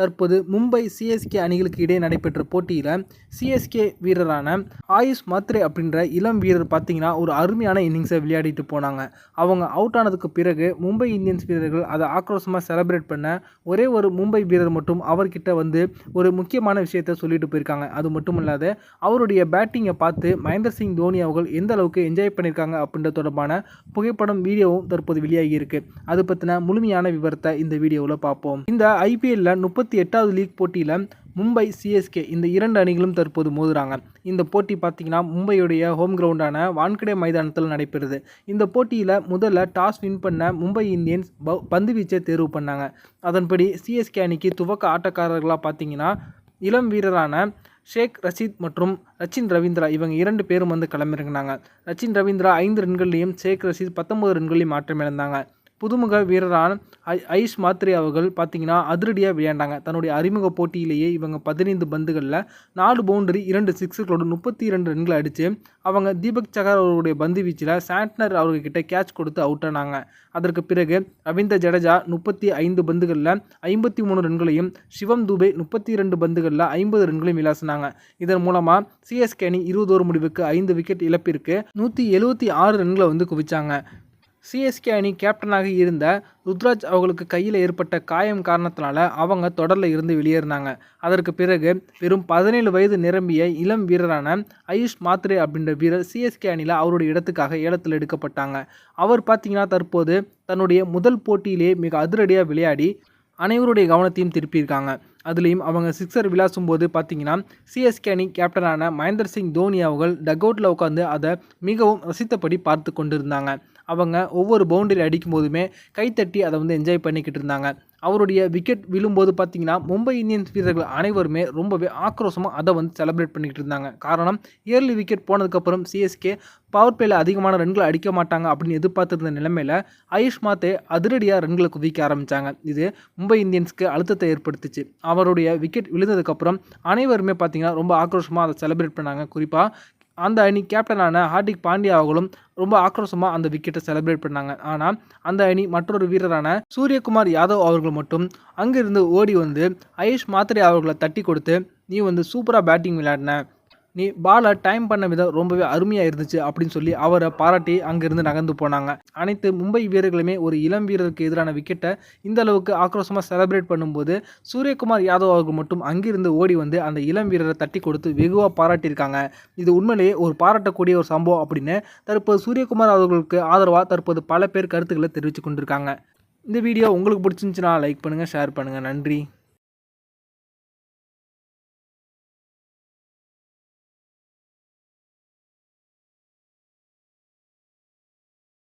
தற்போது மும்பை சிஎஸ்கே அணிகளுக்கு இடையே நடைபெற்ற போட்டியில் சிஎஸ்கே வீரரான ஆயுஷ் மாத்ரே அப்படின்ற இளம் வீரர் பார்த்தீங்கன்னா ஒரு அருமையான இன்னிங்ஸை விளையாடிட்டு போனாங்க. அவங்க அவுட் ஆனதுக்கு பிறகு மும்பை இந்தியன்ஸ் வீரர்கள் அதை ஆக்ரோஷமாக செலிப்ரேட் பண்ண ஒரே ஒரு மும்பை வீரர் மட்டும் அவர்கிட்ட வந்து ஒரு முக்கியமான விஷயத்த சொல்லிட்டு போயிருக்காங்க. அது மட்டும் இல்லாத அவருடைய பேட்டிங்கை பார்த்து மகேந்திர சிங் தோனி அவர்கள் எந்த அளவுக்கு என்ஜாய் பண்ணியிருக்காங்க அப்படின்ற தொடர்பான புகைப்படம் வீடியோவும் தற்போது வெளியாகி இருக்கு. அது பற்றின முழுமையான விவரத்தை இந்த வீடியோவில் பார்ப்போம். இந்த ஐபிஎல்ல முப்பத்தி எட்டாவது லீக் போட்டியில் மும்பை சிஎஸ்கே இந்த இரண்டு அணிகளும் தற்போது மோதுறாங்க. இந்த போட்டி பார்த்தீங்கன்னா மும்பையுடைய ஹோம் கிரவுண்டான வான்கடே மைதானத்தில் நடைபெறுது. இந்த போட்டியில் முதல்ல டாஸ் வின் பண்ண மும்பை இந்தியன்ஸ் ப- பந்து வீச்சை தேர்வு பண்ணாங்க. அதன்படி சிஎஸ்கே அணிக்கு துவக்க ஆட்டக்காரர்களாக பார்த்தீங்கன்னா இளம் வீரரான ஷேக் ரஷீத் மற்றும் ரச்சின் ரவீந்திரா இவங்க இரண்டு பேரும் வந்து களமிறங்கினாங்க. ரச்சின் ரவீந்திரா ஐந்து ரன்கள்லையும் ஷேக் ரஷீத் பத்தொம்பது ரன்கள்லையும் மாற்றம் இழந்தாங்க புதுமுக வீரரான ஐ ஐஷ் மாத்ரே அவர்கள் பார்த்தீங்கன்னா அதிரடியாக விளையாண்டாங்க. தன்னுடைய அறிமுக போட்டியிலேயே இவங்க பதினைந்து பந்துகளில் நாலு பவுண்டரி இரண்டு சிக்ஸுகளோட முப்பத்தி இரண்டு ரன்களை அடித்து அவங்க தீபக் சகர் அவருடைய பந்து வீச்சில் சாண்ட்னர் அவர்கிட்ட கேட்ச் கொடுத்து அவுட் ஆனாங்க. அதற்கு பிறகு ரவீந்திர ஜடேஜா முப்பத்தி ஐந்து பந்துகளில் ஐம்பத்தி மூணு ரன்களையும் சிவம் துபே முப்பத்தி இரண்டு பந்துகளில் ஐம்பது ரன்களையும் விளாசினாங்க. இதன் மூலமாக சிஎஸ்கே அணி இருபது ஓவர் முடிவுக்கு ஐந்து விக்கெட் இழப்பிற்கு நூற்றி எழுபத்தி ஆறு ரன்களை வந்து குவிச்சாங்க. சிஎஸ்கே அணி கேப்டனாக இருந்த ருத்ராஜ் அவர்களுக்கு கையில் ஏற்பட்ட காயம் காரணத்தினால அவங்க தொடரில் இருந்து வெளியேறினாங்க. அதற்கு பிறகு வெறும் பதினேழு வயது நிரம்பிய இளம் வீரரான ஆயுஷ் மாத்ரே அப்படின்ற வீரர் சிஎஸ்கே அணியில் அவருடைய இடத்துக்காக ஏலத்தில் எடுக்கப்பட்டாங்க. அவர் பார்த்தீங்கன்னா தற்போது தன்னுடைய முதல் போட்டியிலே மிக அதிரடியாக விளையாடி அனைவருடைய கவனத்தையும் திருப்பியிருக்காங்க. அதுலேயும் அவங்க சிக்ஸர் விளாசும் போது பார்த்தீங்கன்னா சிஎஸ்கே அணி கேப்டனான மகேந்திர சிங் தோனி அவர்கள் டக் அவுட்டில் உட்காந்து அதை மிகவும் ரசித்தபடி பார்த்து கொண்டிருந்தாங்க. அவங்க ஒவ்வொரு பவுண்டரி அடிக்கும் போதுமே கைத்தட்டி அதை வந்து என்ஜாய் பண்ணிக்கிட்டு இருந்தாங்க. அவருடைய விக்கெட் விழும்போது பார்த்தீங்கன்னா மும்பை இந்தியன்ஸ் வீரர்கள் அனைவருமே ரொம்பவே ஆக்ரோஷமாக அதை வந்து செலிப்ரேட் பண்ணிக்கிட்டு இருந்தாங்க. காரணம் இயர்லி விக்கெட் போனதுக்கப்புறம் சிஎஸ்கே பவர் பிளேயில் அதிகமான ரன்கள் அடிக்க மாட்டாங்க அப்படின்னு எதிர்பார்த்துருந்த நிலைமையில் ஆயுஷ் மாத்தே அதிரடியாக ரன்களை குவிக்க ஆரம்பித்தாங்க இது மும்பை இந்தியன்ஸ்க்கு அழுத்தத்தை ஏற்படுத்துச்சு. அவருடைய விக்கெட் விழுந்ததுக்கப்புறம் அனைவருமே பார்த்தீங்கன்னா ரொம்ப ஆக்ரோஷமாக அதை செலிப்ரேட் பண்ணாங்க. குறிப்பாக அந்த அணி கேப்டனான ஹார்திக் பாண்டியா அவர்களும் ரொம்ப ஆக்ரோஷமாக அந்த விக்கெட்டை செலிப்ரேட் பண்ணாங்க. ஆனால் அந்த அணி மற்றொரு வீரரான சூரியகுமார் யாதவ் அவர்கள் மட்டும் அங்கிருந்து ஓடி வந்து ஆயுஷ் மாத்ரே அவர்களை தட்டி கொடுத்து நீ வந்து சூப்பராக பேட்டிங் விளையாடின. நீ பாலை டைம் பண்ண விதம் ரொம்பவே அருமையாக இருந்துச்சு அப்படின்னு சொல்லி அவரை பாராட்டி அங்கிருந்து நகர்ந்து போனாங்க. அனைத்து மும்பை வீரர்களுமே ஒரு இளம் வீரருக்கு எதிரான விக்கெட்டை இந்த அளவுக்கு ஆக்ரோஷமாக செலிப்ரேட் பண்ணும்போது சூரியகுமார் யாதவ் அவர்கள் மட்டும் அங்கிருந்து ஓடி வந்து அந்த இளம் வீரரை தட்டி கொடுத்து வெகுவாக பாராட்டியிருக்காங்க. இது உண்மையிலேயே ஒரு பாராட்டக்கூடிய ஒரு சம்பவம் அப்படின்னு தற்போது சூரியகுமார் அவர்களுக்கு ஆதரவாக தற்போது பல பேர் கருத்துக்களை தெரிவித்து கொண்டிருக்காங்க. இந்த வீடியோ உங்களுக்கு பிடிச்சிருந்துச்சுன்னா லைக் பண்ணுங்கள் ஷேர் பண்ணுங்கள் நன்றி.